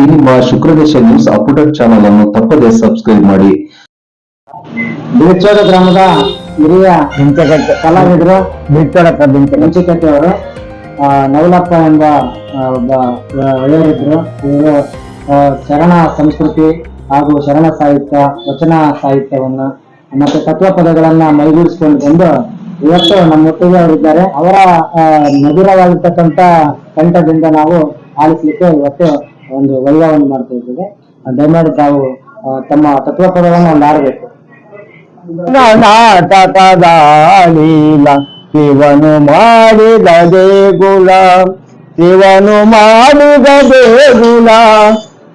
ನಿಮ್ಮ ಶುಕ್ರದೇಶ news update channel ಅನ್ನು ತಪ್ಪದೇ ಸಬ್ಸ್ಕ್ರೈಬ್ ಮಾಡಿ. ಬಿಳಿಚೋಡ ಗ್ರಾಮದ ಹಿರಿಯ ಹಿಂಚಕಟ್ಟೆ ಕಲಾವಿದರು ಬಿಚ್ಚೋಡ ಬಿಂಚಕಟ್ಟೆ ಮುಂಚಿಕಟ್ಟಿ ಅವರು ನವಲಪ್ಪ ಎಂಬ ಒಬ್ಬ ಆ, ಒಳ್ಳೆಯವರಿದ್ರು. ಇವರು ಶರಣ ಸಂಸ್ಕೃತಿ ಹಾಗೂ ಶರಣ ಸಾಹಿತ್ಯ ವಚನ ಸಾಹಿತ್ಯವನ್ನ ಮತ್ತೆ ತತ್ವ ಪದಗಳನ್ನ ಮೈಗೂಡಿಸಿಕೊಂಡು ಬಂದು ಇವತ್ತು ನಮ್ಮೊಟ್ಟಿಗೆ ಅವರಿದ್ದಾರೆ. ಅವರ ಮಧುರವಾಗಿರ್ತಕ್ಕಂಥ ಕಂಠದಿಂದ ನಾವು ಆಲಿಸ್ಲಿಕ್ಕೆ ಇವತ್ತು ಒಂದು ವೈಭವವನ್ನು ಮಾಡ್ತಾ ಇದ್ದೇವೆ. ದಯಮಾಡಿ ತಾವು ತಮ್ಮ ತತ್ವ ಪದವನ್ನು ಒಂದು ಆಡಬೇಕು ಲೀಲ, ಶಿವನು ಮಾಡಿದ ದೇಗುಲ, ಶಿವನು ಮಾಡಿದ ದೇಗುಲ,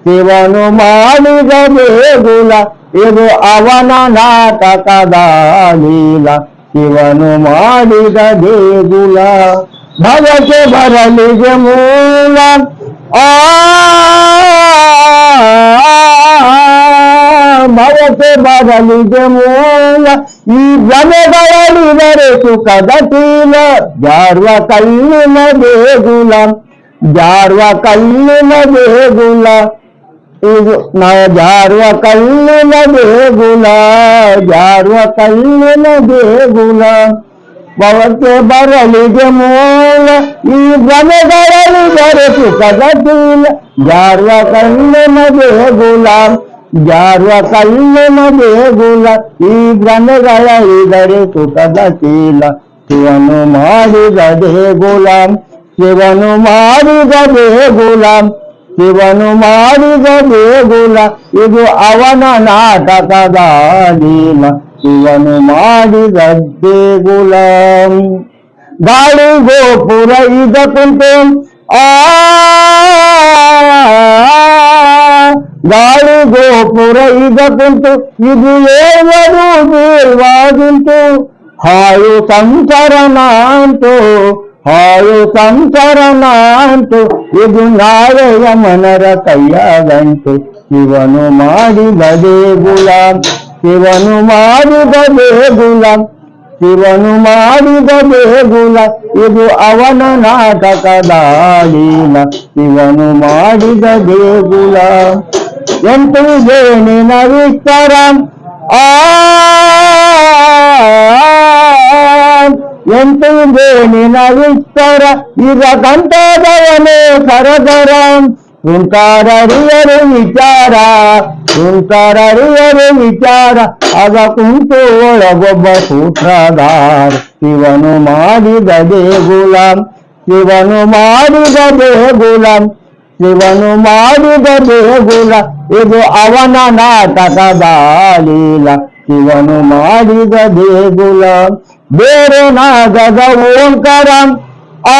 ಶಿವನು ಮಾಡಿದ ದೇಗುಲ, ಇದು ಅವನ ನಾಟಕದ ಲೀಲ, ಶಿವನು ಮಾಡಿದ ದೇಗುಲ. ಭಗಕ್ಕೆ ಬರಲಿಗೆ ಮೂಲ भवते बलिगमूलू कदतील जार्व कल्लुम देगुल कल कल्लुम देगुल जार्व कल्लुम कल जार्व कल्लुम देगुला ದೇಗುಲ ಜಾರುವ ಕಲ್ಲಿನ ದೇಗುಲ ಭವಕ್ಕೆ ಬರಲಿಗೆ ಮೂಲ ಈ ಭ್ರಮೆಗಳಲ್ಲಿ ಸುಖದ ತೀಲ ಜಾರುವ ಕಲ್ಲಿನ ದೇಗುಲ ಜಾರುವ ಕಲ್ಲಿನ ದೇಗುಲ ಈ ಭ್ರಮೆಗಳ ಇದರೆ ಸುಖದ ಶೀಲ ಶಿವನು ಮಾಡಿದ ದೇಗುಲ ಶಿವನು ಮಾಡಿದ ದೇಗುಲ ಶಿವನು ಮಾಡಿದ ದೇಗುಲ ಇದು ಅವನ ನಾಟಕದ ಲೀಲ ಶಿವನು ಮಾಡಿದ ದೇಗುಲ ಗಾಳಿ ಗೋಪುರ ಇದ ಕುಂಟು ಆ ಗಾಳಿ ಗೋಪುರ ಇದ ಕುಂಟು ಇದು ಏವರು ಬೀಳ್ವಾದುಂಟು ಹಾಯು ಸಂಚರಣ ಅಂತು ಹಾಯು ಸಂಚರಣ ಅಂತು ಇದು ನಾಳೆಯ ಮನರ ಕೈಯಾಗಂಟು ಶಿವನು ಮಾಡಿದ ದೇಗುಲ ಶಿವನು ಮಾಡಿದ ದೇಗುಲ ಶಿವನು ಮಾಡಿದ ದೇಗುಲ ಇದು ಅವನ ನಾಟಕದ ಲೀಲ ಶಿವನು ಮಾಡಿದ ದೇಗುಲ. ಎಂಟು ಜೇನಿನ ವಿಸ್ತಾರ ಆ, ಎಂಟು ಜೇನಿನ ವಿಸ್ತಾರ ಈಗ ಕಂಠದವನೇ ಸರದರ ಕುಂತಾರರಿಯರು ವಿಚಾರ ಕುಂತಾರರಿಯರು ವಿಚಾರ ಆಗ ಕುಂತು ಒಳಗೊಬ್ಬ ಸೂತ್ರಧಾರ ಶಿವನು ಮಾಡಿದ ದೇಗುಲ ಶಿವನು ಮಾಡಿದ ದೇಗುಲ ಶಿವನು ಮಾಡಿದ ದೇಗುಲ ಇದು ಅವನ ನಾಟಕದ ಲೀಲ ಶಿವನು ಮಾಡಿದ ದೇಗುಲ ಬೇರೆ ನಾಗದ ಓಂಕಾರ ಆ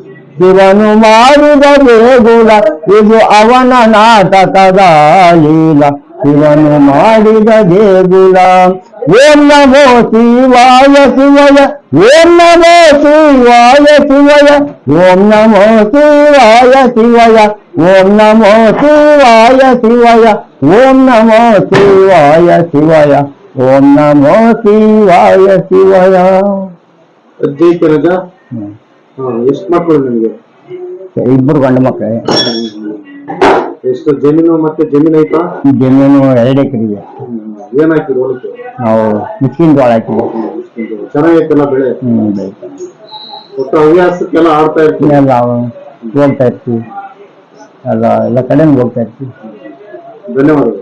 ಶಿವನು ಮಾಡಿದ ದೇಗುಲ ಇದು ಅವನ ನಾಟಕದ ಲೀಲ ಶಿವನು ಮಾಡಿದ ದೇಗುಲ ಓಂ ನಮೋ ಶಿವಾಯ ಶಿವಯ ಓಂ ನಮೋ ಶಿವಾಯ ಶಿವಯ ಓಂ ನಮೋ ಶಿವಾಯ ಶಿವಯ ಓಂ ನಮೋ ಶಿವಾಯ ಶಿವಯ ಓಂ ನಮೋ ಶಿವಾಯ ಶಿವಯ ಓಂ ನಮೋ ಶಿವಾಯ ಶಿವಯ ಹದಿನೈದು ರಜಾ ಎಷ್ಟು ಮಕ್ಕಳು ನಿಮಗೆ? ಇಬ್ಬರು ಗಂಡು ಮಕ್ಕಳೇ ಎಷ್ಟು ಜಮೀನು ಮತ್ತೆ ಜಮೀನು ಐತಾ? ಜಮೀನು ಎರಡು ಎಕರೆಗೆ ಏನ್ ಹಾಕಿರಿ ಹೊಲಕ್ಕೆ ನಾವು ಮಿಕ್ಕಿನ ಜೋಳ ಹಾಕಿದ್ವಿ. ಚೆನ್ನಾಗೈತಲ್ಲ ಬೆಳೆ? ಹ್ಮ್. ಒಟ್ಟು ಹವ್ಯಾಸಕ್ಕೆಲ್ಲ ಆಡ್ತಾ ಇರ್ತೀನಿ ಎಲ್ಲ ಹೋಗ್ತಾ ಇರ್ತೀವಿ. ಎಲ್ಲ ಎಲ್ಲ ಕಡೆನೂ ಹೋಗ್ತಾ ಇರ್ತೀವಿ. ಧನ್ಯವಾದಗಳು.